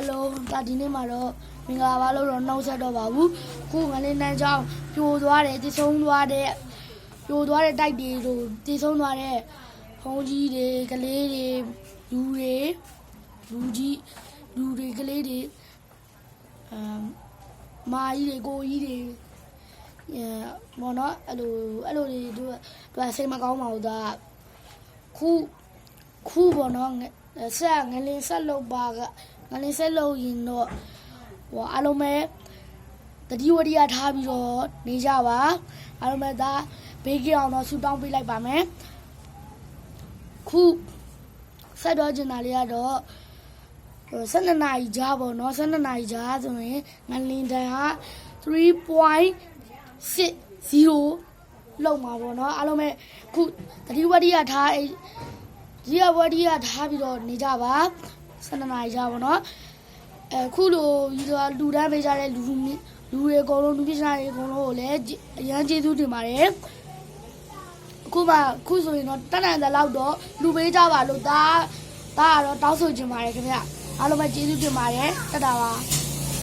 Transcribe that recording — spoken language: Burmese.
အလုံးဒါဒီနေ့မှာတော့မင်္ဂလာပါလို့တော့နှုတ်ဆက်တော့ပါဘူးခုငလေးနန်းချောင်းပြိုသွားတယ်တည်ဆုံးသွားတဲ့ပြိုသွားတဲ့တိုက်တွေတို့တည်ဆုံးသွားတဲ့ဖုံးကြီးတွေကလေးတွေလူတွေလူကြီးလူတွေကလေးတွေအမ်မာကြီးတွေကိုကြီးတွေအဲမော်နော်အဲ့လိုအဲ့လိုတွေတို့တို့စိတ်မကောင်းပါဘူးဒါခုခုပေါ့နော်ငဆက်ငလင်းဆက်လုပ်ပါက ငလင်းဆက်လုပ်ရင်တော့ဟိုအားလုံးပဲတတိဝရိယထားပြီးတော့နေကြပါအားလုံးပဲဒါဘေးကင်းအောင်တော့ဆူတောင်းပေးလိုက်ပါမယ်ခုဆက်တော့ကျင်တာလေးကတော့12နာရီကြားပေါ့နော်12နာရီကြားဆိုရင်ငလင်းတန်ဟာ3.60လောက်မှာပေါ့နော်အားလုံးပဲခုတတိဝရိယထားအဲဒီဝရိယထားပြီးတော့နေကြပါ 12နာရီကြားပေါ့နော်အခုလိုဒီလိုလူတန်းပေးကြတဲ့လူလူတွေအကုန်လုံးလူပစ္စည်းတွေအကုန်လုံးကိုလည်းအရန်ကျေးဇူးတင်ပါတယ်အခုမှအခုဆိုရင်တော့တက်နိုင်တဲ့လောက်တော့လူပေးကြပါလို့ဒါဒါကတော့တောင်းဆိုချင်ပါတယ်ခင်ဗျအားလုံးပဲကျေးဇူးတင်ပါတယ်တက်တာပါ